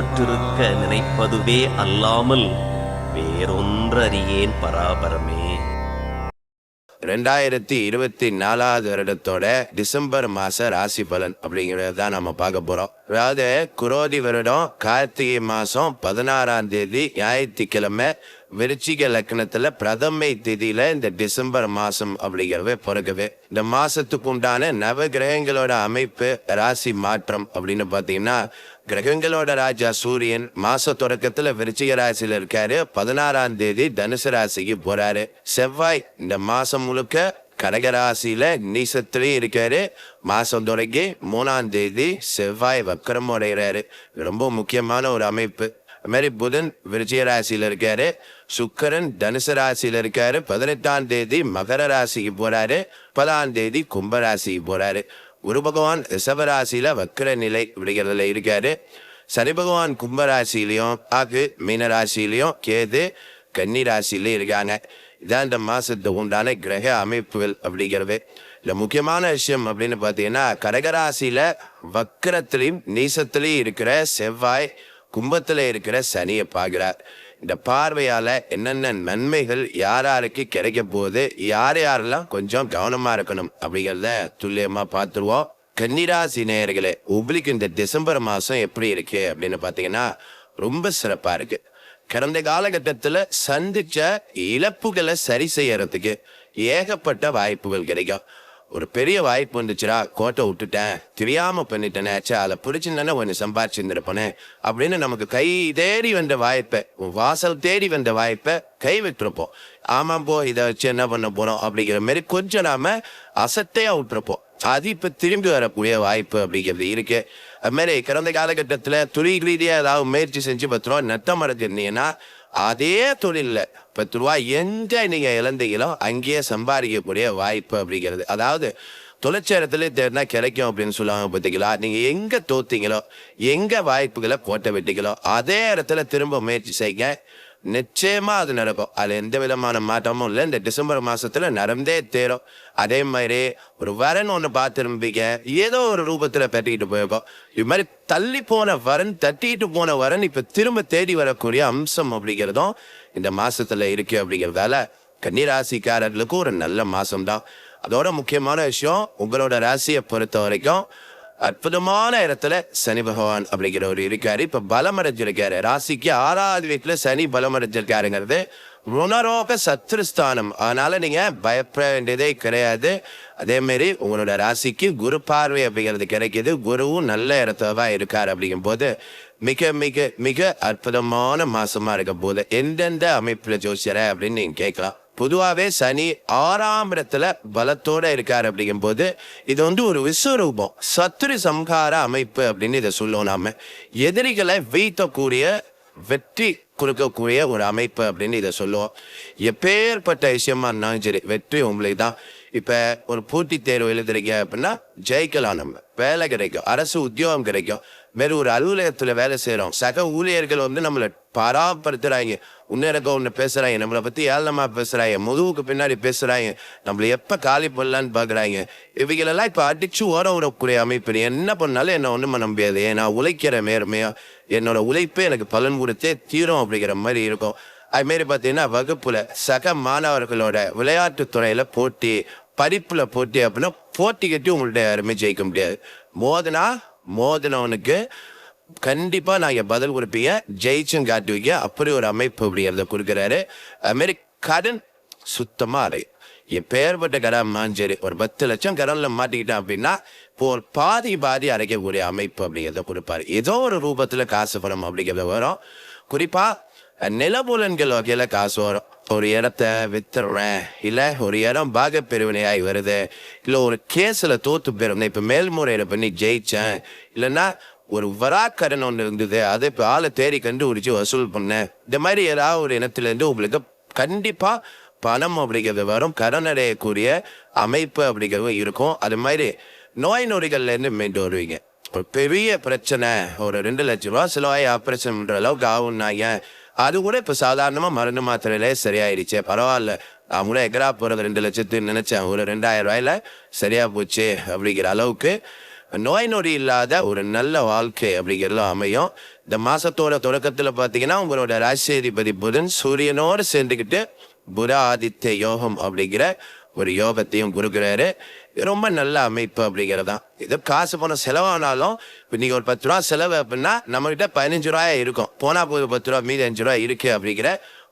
உற்றிருக்க நினைப்பதுவே அல்லாமல் வேறொன்றறியேன் பராபரமே. ரெண்டாயிரத்தி இருபத்தி நாலாவது வருடத்தோட டிசம்பர் மாச ராசி பலன் அப்படிங்கறத தான் நம்ம பார்க்க போறோம். அதாவது குரோதி வருடம் கார்த்திகை மாசம் பதினாறாம் தேதி ஞாயிற்றுக்கிழமை விருச்சிக லக்னத்துல பிரதமை திதியில இந்த டிசம்பர் மாசம் அப்படிங்கிறவே பிறகுது இந்த மாசத்துக்கு உண்டான நவ கிரகங்களோட அமைப்பு ராசி மாற்றம் அப்படின்னு பாத்தீங்கன்னா கிரகங்களோட ராஜா சூரியன் மாச தொடக்கத்துல விருச்சிக ராசியில இருக்காரு. பதினாறாம் தேதி தனுசு ராசிக்கு போறாரு. செவ்வாய் இந்த மாசம் முழுக்க கடகராசியில நீசத்திலையும் இருக்காரு. மாசம் தொடங்கி மூணாம் தேதி செவ்வாய் வக்கரம் உடைகிறாரு ரொம்ப முக்கியமான ஒரு அமைப்பு. மாதிரி புதன் விருச்சிக ராசியில இருக்காரு. சுக்கரன் தனுசு ராசியில இருக்காரு. பதினெட்டாம் தேதி மகர ராசிக்கு போறாரு. பதாம் தேதி கும்ப ராசிக்கு போறாரு. குரு பகவான் ரிஷபராசியில வக்கர நிலை விடுகிறதுல இருக்காரு. சனி பகவான் கும்பராசிலையும் ஆகு மீனராசிலையும் கேது கன்னி ராசியிலையும் இருக்காங்க. இதான் இந்த மாசத்துக்கு உண்டான கிரக அமைப்புகள் அப்படிங்கிறது. இல்லை முக்கியமான விஷயம் அப்படின்னு பார்த்தீங்கன்னா கடகராசியில வக்கரத்திலையும் நீசத்திலையும் இருக்கிற செவ்வாய் கும்பத்துல இருக்கிற சனியை பார்க்கிறார். இந்த பார்வையால என்னென்ன நன்மைகள் யார் யாருக்கு கிடைக்க போகுது யார் யாரெல்லாம் கொஞ்சம் கவனமா இருக்கணும் அப்படிங்கிறத துல்லியமா பார்த்துருவோம். கன்னிராசி நேயர்களே உங்களுக்கு இந்த டிசம்பர் மாதம் எப்படி இருக்கு அப்படின்னு பார்த்தீங்கன்னா ரொம்ப சிறப்பாக இருக்கு. கடந்த காலகட்டத்தில் சந்திச்ச இழப்புகளை சரி செய்யறதுக்கு ஏகப்பட்ட வாய்ப்புகள் கிடைக்கும். ஒரு பெரிய வாய்ப்பு வந்துச்சுடா கோட்டை விட்டுட்டேன். தெரியாம பண்ணிட்டேனே சே அதை பிடிச்சிருந்தேனே ஒன்று சம்பாதிச்சிருந்திருப்பனே அப்படின்னு நமக்கு கை தேடி வந்த வாய்ப்பை வாசல் தேடி வந்த வாய்ப்பை கை விட்டுருப்போம். ஆமாம் போ இதை வச்சு என்ன பண்ண போறோம் அப்படிங்கிற மாதிரி கொஞ்சம் நாம அசத்தையா விட்டுருப்போம். அது இப்போ திரும்பி வரக்கூடிய வாய்ப்பு அப்படிங்கிறது இருக்கு. அது மாதிரி கடந்த காலகட்டத்தில் துறை ரீதியாக ஏதாவது முயற்சி செஞ்சு பத்திரம் ரூபா நட்டம் அடைஞ்சிருந்தீங்கன்னா அதே தொழிலில். பத்து ரூபா எங்கே நீங்கள் இழந்தீங்களோ அங்கேயே சம்பாதிக்கக்கூடிய வாய்ப்பு அப்படிங்கிறது. அதாவது தொழிற்சேரத்துல தேடினா கிடைக்கும் அப்படின்னு சொல்லுவாங்க பார்த்தீங்களா நீங்க எங்க தோத்தீங்களோ எங்க வாய்ப்புகளை கோட்டை விட்டீங்களோ அதே இடத்துல திரும்ப முயற்சி செய்யுங்க. நிச்சயமா அது நடக்கும். அது எந்த விதமான மாற்றமும் இல்லை. இந்த டிசம்பர் மாசத்துல நடந்தே தேரும். அதே மாதிரி ஒரு வரன் ஒன்று பார்த்துருப்பீங்க. ஏதோ ஒரு ரூபத்துல பெட்டிக்கிட்டு போயிருக்கோம். இது மாதிரி தள்ளி போன வரன் தட்டிட்டு போன வரன் இப்ப திரும்ப தேடி வரக்கூடிய அம்சம் அப்படிங்கிறதும் இந்த மாசத்துல இருக்கு அப்படிங்கிறதால கன்னிராசிக்காரர்களுக்கும் ஒரு நல்ல மாசம் தான் அதோட முக்கியமான விஷயம் உங்களோட ராசியை பொறுத்த வரைக்கும் அற்புதமான இடத்துல சனி பகவான் அப்படிங்கிற ஒரு இருக்காரு. இப்ப பலமடைஞ்சிருக்காரு. ராசிக்கு ஆறாவது வீட்டுல சனி பலமடைஞ்சிருக்காருங்கிறது உணரோக சத்ருஸ்தானம். அதனால நீங்க பயப்பட வேண்டியதே கிடையாது. அதே மாதிரி உங்களோட ராசிக்கு குரு பார்வை அப்படிங்கிறது கிடைக்கிது. குருவும் நல்ல இடத்தவா இருக்கார் அப்படிங்கும் போது மிக மிக மிக அற்புதமான மாசமா இருக்க போது எந்தெந்த அமைப்புல ஜோசியரை அப்படின்னு நீங்க கேட்கலாம். பொதுவாகவே சனி ஆறாம் இடத்துல இருக்கார் அப்படிங்கும்போது இது வந்து ஒரு விஸ்வரூபம் சத்துரு சம்ஹார அமைப்பு அப்படின்னு இதை சொல்லுவோம் நாம. எதிரிகளை வீழ்த்தக்கூடிய வெற்றி கொடுக்கக்கூடிய ஒரு அமைப்பு அப்படின்னு இதை சொல்லுவோம். எப்பேற்பட்ட விஷயமா இருந்தாலும் சரி வெற்றி உங்களுக்கு தான் இப்ப ஒரு போட்டித் தேர்வு எழுதுறீங்க அப்படின்னா ஜெயிக்கலாம் நம்ம. வேலை கிடைக்கும். அரசு உத்தியோகம் கிடைக்கும். வேற ஒரு அலுவலகத்துல வேலை செய்கிறோம் சக ஊழியர்கள் வந்து நம்மளை பராமரித்துறாங்க உன்னரக்க ஒன்று பேசுறாங்க. நம்மளை பத்தி ஏளனமா பேசுறாங்க. முதுகுக்கு பின்னாடி பேசுறாங்க. நம்மளை எப்ப காலி பண்ணலான்னு பாக்குறாங்க. இவைகளெல்லாம் இப்ப அடிச்சு ஓரம் விடக்கூடிய அமைப்பு என்ன பண்ணாலும் என்ன ஒண்ணும் பண்ண முடியாது. ஏன்னா உழைக்கிற நேர்மையா என்னோட உழைப்பே எனக்கு பலன் கொடுத்தே தீரும் அப்படிங்கிற மாதிரி இருக்கும். அதுமாரி பார்த்தீங்கன்னா வகுப்புல சக மாணவர்களோட விளையாட்டு துறையில போட்டி பறிப்பில் போட்டி அப்படின்னா போட்டி கட்டி உங்கள்ட்ட யாருமே ஜெயிக்க முடியாது. மோதனா மோதினவனுக்கு நான் என் பதில் கொடுப்பீங்க. ஜெயிச்சும் காட்டுவீங்க அப்படி ஒரு அமைப்பு அப்படிங்கிறத கொடுக்குறாரு. அதுமாரி கடன் சுத்தமாக அடையும் எப்பேற்பட்ட கடன் மாஞ்சரி. ஒரு பத்து லட்சம் கடனில் மாட்டிக்கிட்டான் அப்படின்னா இப்போ ஒரு பாதி பாதி அரைக்கக்கூடிய அமைப்பு அப்படிங்கிறத கொடுப்பாரு. ஏதோ ஒரு ரூபத்தில் காசு பணம் அப்படிங்கிறத வரும். குறிப்பாக நிலபுலன்கள் வகையில் காசு வரும். ஒரு இடத்த வித்துறேன் இல்லை ஒரு இடம் பாக பிரிவினையாய் வருது. இல்லை ஒரு கேஸில் தோத்து போயிருந்தேன் இப்போ மேல்முறையில பண்ணி ஜெயித்தேன் இல்லைன்னா ஒரு வராக்கடன் ஒன்று இருந்தது. அதை இப்போ ஆளை தேடி கண்டுபிடிச்சு வசூல் பண்ணேன். இந்த மாதிரி ஏதாவது ஒரு இனத்துலேருந்து உங்களுக்கு கண்டிப்பாக பணம் அப்படிங்கிறது வரும். கடன் அடையக்கூடிய அமைப்பு அப்படிங்கிறது இருக்கும். அது மாதிரி நோய் நொறிகள்லேருந்து மீண்டு வருவீங்க. ஒரு பெரிய பிரச்சனை. ஒரு ரெண்டு லட்சம் ரூபா செலவாகி ஆப்ரேஷன் பண்ணுற அளவுக்கு ஆகும்னாங்க. அது கூட இப்போ சாதாரணமாக மருந்து மாத்திரையிலே சரியாயிடுச்சு பரவாயில்ல. அவங்களே கூட எக்கரா போகிறது ரெண்டு லட்சத்து நினச்சேன். ஒரு ரெண்டாயிரம் ரூபாயில சரியாக போச்சு அப்படிங்கிற அளவுக்கு நோய் நொடி இல்லாத ஒரு நல்ல வாழ்க்கை அப்படிங்கிறது அமையும். இந்த மாதத்தோட தொடக்கத்தில் பார்த்தீங்கன்னா உங்களோட ராசியதிபதி புதன் சூரியனோடு சேர்ந்துக்கிட்டு புத ஆதித்ய யோகம் அப்படிங்கிற ஒரு யோகத்தையும் கொடுக்குறாரு. ரொம்ப நல்ல அமைப்பு அப்படிங்கிறது. தான் இது காசு போன செலவானாலும் இப்போ நீங்கள் ஒரு பத்து ரூபா செலவு அப்படின்னா நம்மகிட்ட பதினஞ்சு ரூபாயா இருக்கும். போனா போது பத்து ரூபா மீதி அஞ்சு ரூபா இருக்கு அப்படிங்கிற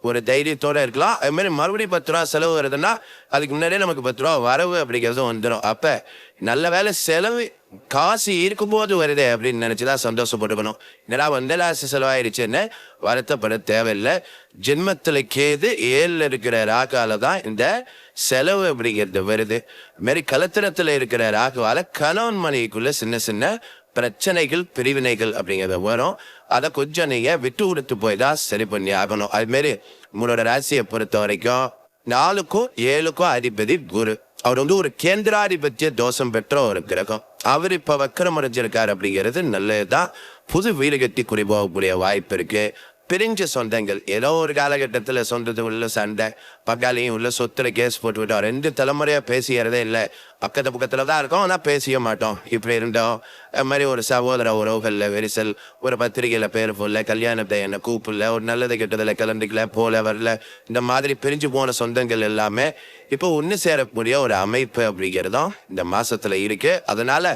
ஒரு தைரியத்தோட இருக்கலாம். அது மாதிரி மறுபடியும் பத்து ரூபா செலவு வருதுன்னா அதுக்கு முன்னாடியே நமக்கு பத்து ரூபா வரவு அப்படிங்கிறதும் வந்துடும் அப்போ நல்ல வேலை செலவு காசு இருக்கும்போது வருதே அப்படின்னு நினைச்சுதான் சந்தோஷப்பட்டுக்கணும் என்னடா வந்தலாசி செலவாயிடுச்சுன்னு வருத்தப்பட தேவையில்லை. ஜென்மத்தில் கேது ஏழில் இருக்கிற ராகால தான் இந்த செலவு அப்படிங்கிறது வருது. மாரி கலத்திரத்தில் இருக்கிற ராகுவால் கணவன் மனைவிக்குள்ள சின்ன சின்ன பிரச்சனைகள் பிரிவினைகள் அப்படிங்கிறது வரும். அதை கொஞ்சம் நீங்கள் விட்டு கொடுத்து போய் தான் சரி பண்ணி ஆகணும். அதுமாரி உங்களோட ராசியை பொறுத்த வரைக்கும் நாலுக்கும் ஏழுக்கும் அதிபதி குரு. அவர் வந்து ஒரு கேந்திராதிபத்திய தோஷம் பெற்ற ஒரு கிரகம். அவர் இப்ப வக்கரம் அடைஞ்சிருக்கார் அப்படிங்கிறது நல்லதுதான். புது வீடு கட்டி வாய்ப்பு இருக்கு. பிரிஞ்ச சொந்தங்கள். ஏதோ ஒரு காலகட்டத்தில் சொந்தத்து உள்ள சண்டை பக்காளியும் உள்ள சொத்துல கேஸ் போட்டு விட்டோம். ரெண்டு தலைமுறையாக பேசியறதே இல்லை. பக்கத்து பக்கத்தில் தான் இருக்கோம் ஆனால் பேசிய மாட்டோம். இப்படி இருந்தோம். அது மாதிரி ஒரு சகோதர உறவுகளில் வெரிசல் ஒரு பத்திரிகையில் பேர் போடல கல்யாணத்தை என்ன கூப்பிடல ஒரு நல்லது கெட்டதில் கலந்துக்கல போல வரல. இந்த மாதிரி பிரிஞ்சு போன சொந்தங்கள் எல்லாமே இப்போ ஒன்று சேரக்கூடிய ஒரு அமைப்பு அப்படிங்கிறதும் இந்த மாதத்தில் இருக்குது அதனால்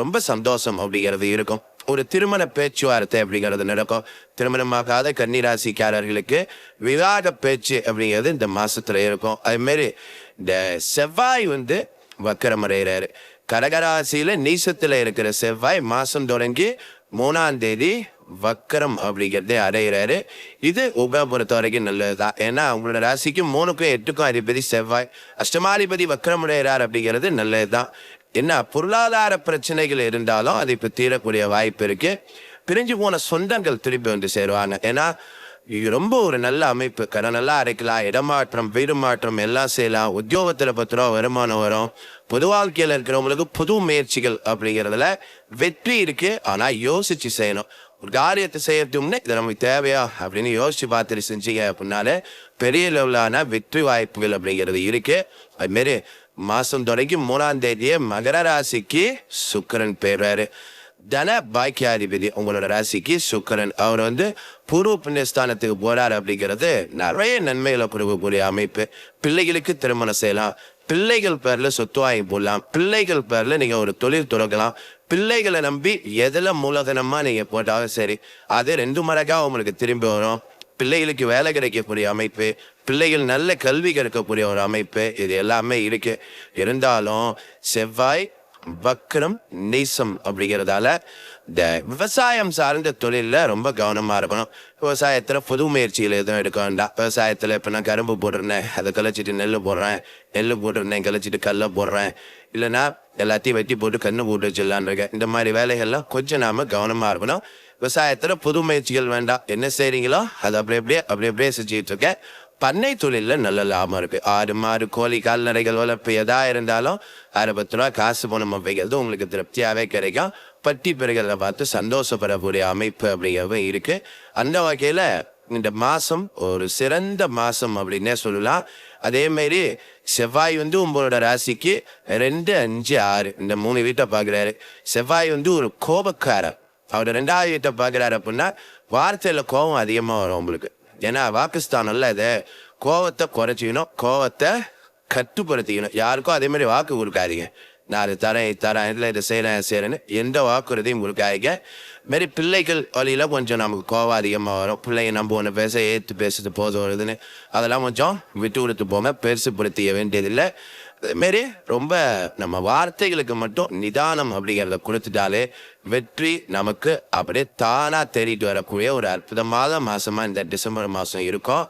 ரொம்ப சந்தோஷம் அப்படிங்கிறது இருக்கும். ஒரு திருமண பேச்சுவார்த்தை அப்படிங்கிறது நடக்கும். திருமணமாகாத கன்னிராசிக்காரர்களுக்கு விவாக பேச்சு அப்படிங்கிறது இந்த மாசத்துல இருக்கும். அதுமாரி இந்த செவ்வாய் வந்து வக்கரமடைகிறாரு கடகராசியில நீசத்துல இருக்கிற செவ்வாய் மாசம் தொடங்கி மூணாம் தேதி வக்கரம் அப்படிங்கிறதே அடைகிறாரு. இது உங்களை பொறுத்த வரைக்கும் நல்லதுதான். ஏன்னா அவங்களோட ராசிக்கும் மூணுக்கும் எட்டுக்கும் அதிபதி செவ்வாய். அஷ்டமாதிபதி வக்கரம் அடைகிறார் அப்படிங்கிறது நல்லதுதான். என்ன பொருளாதார பிரச்சனைகள் இருந்தாலும் அது இப்போ தீரக்கூடிய வாய்ப்பு இருக்கு. பிரிஞ்சு போன சொந்தங்கள் திருப்பி வந்து சேருவாங்க. ஏன்னா ரொம்ப ஒரு நல்ல அமைப்பு. கடன் நல்லா அரைக்கலாம் இடமாற்றம் வீடு மாற்றம் எல்லாம் செய்யலாம். உத்தியோகத்தில் பத்து ரூபா வருமானம் வரும். பொது வாழ்க்கையில் இருக்கிறவங்களுக்கு புது முயற்சிகள் அப்படிங்கிறதுல வெற்றி இருக்கு. ஆனா யோசிச்சு செய்யணும். ஒரு காரியத்தை செய்யறதும்னு இது நமக்கு தேவையா அப்படின்னு யோசிச்சு பார்த்துட்டு செஞ்சீங்க அப்படின்னாலே பெரிய லெவலான வெற்றி வாய்ப்புகள் அப்படிங்கிறது இருக்கு. அதுமாரி மாசம் தொடங்கி மூணாம் தேதியே மகர ராசிக்கு சுக்கரன் பெறாரு தன பாக்கியாதிபதி உங்களோட ராசிக்கு சுக்கரன். அவர் வந்து பூர்வ புண்ணியஸ்தானத்துக்கு போறார் அப்படிங்கிறது நிறைய நன்மைகளை கொடுக்கக்கூடிய அமைப்பு. பிள்ளைகளுக்கு திருமணம் செய்யலாம். பிள்ளைகள் பேர்ல சொத்து வாங்கி போடலாம். பிள்ளைகள் பேர்ல நீங்க ஒரு தொழில் தொடங்கலாம். பிள்ளைகளை நம்பி எதில் மூலதனமா நீங்க போட்டாலும் சரி அது ரெண்டு மடங்காக உங்களுக்கு திரும்பி வரும். பிள்ளைகளுக்கு வேலை கிடைக்கக்கூடிய அமைப்பு. பிள்ளைகள் நல்ல கல்வி கிடைக்கக்கூடிய ஒரு அமைப்பு. இது எல்லாமே இருக்கு. இருந்தாலும் செவ்வாய் வக்கரம் நீசம் அப்படிங்கிறதால இந்த விவசாயம் சார்ந்த தொழிலில் ரொம்ப கவனமாக இருக்கணும். விவசாயத்தில் புது முயற்சிகள் எதுவும் எடுக்க வேண்டாம். விவசாயத்தில் இப்போ நான் கரும்பு போடுறேன் அதை கழிச்சிட்டு நெல் போடுறேன். நெல் போட்டுருந்தேன். கழிச்சிட்டு கல்லை போடுறேன். இல்லைன்னா எல்லாத்தையும் வெட்டி போட்டு கண்ணு போட்டு வச்சிடலான்னு இருக்கேன். இந்த மாதிரி வேலைகள்லாம் கொஞ்சம் நாம கவனமாக இருக்கணும். விவசாயத்தில் புது முயற்சிகள் வேண்டாம். என்ன செய்கிறீங்களோ அதை அப்படி அப்படியே அப்படி அப்படியே செஞ்சுட்டு இருக்கேன். பண்ணை தொழிலில் நல்ல லாபம் இருக்கு. ஆடு மாடு கோழி கால்நடைகள் வளர்ப்பு எதா இருந்தாலும் அரை பத்து ரூபா காசு பணம் வைக்கிறது உங்களுக்கு திருப்தியாகவே கிடைக்கும். பட்டி பிறகுகளை பார்த்து சந்தோஷப்படக்கூடிய அமைப்பு அப்படிங்கிறது இருக்கு. அந்த வகையில் இந்த மாதம் ஒரு சிறந்த மாதம் அப்படின்னே சொல்லலாம். அதேமாரி செவ்வாய் வந்து உங்களோட ராசிக்கு ரெண்டு அஞ்சு ஆறு இந்த மூணு வீட்டை பார்க்குறாரு. செவ்வாய் வந்து ஒரு கோபக்காரர். அவர் ரெண்டாவது வீட்டை பார்க்குறாரு அப்படின்னா வார்த்தையில் கோபம் அதிகமாக வரும் உங்களுக்கு. ஏன்னா வாக்குஸ்தானம்ல இது கோவத்தை குறைச்சிக்கணும் கோவத்தை கட்டுப்படுத்திக்கணும். யாருக்கும் அதே மாதிரி வாக்கு கொடுக்காதீங்க. நான் அது தரேன் தரேன் இதில் இதை செய்கிறேன் செய்கிறேன்னு எந்த வாக்குறுதியும் கொடுக்காதீங்க. மாரி பிள்ளைகள் வழியில் கொஞ்சம் நமக்கு கோவம் அதிகமாக வரும். பிள்ளைங்க நம்ம ஒன்று பேச ஏற்று பேசுறது போதும் வருதுன்னு அதெல்லாம் கொஞ்சம் விட்டு கொடுத்து போகாம பெருசுப்படுத்திக்க வேண்டியதில்லை. மாரி ரொம்ப நம்ம வார்த்தைகளுக்கு மட்டும் நிதானம் அப்படிங்கிறத கொடுத்துட்டாலே வெற்றி நமக்கு அப்படியே தானாக தேடிட்டு வரக்கூடிய ஒரு அற்புதமான மாதமாக இந்த டிசம்பர் மாதம் இருக்கும்.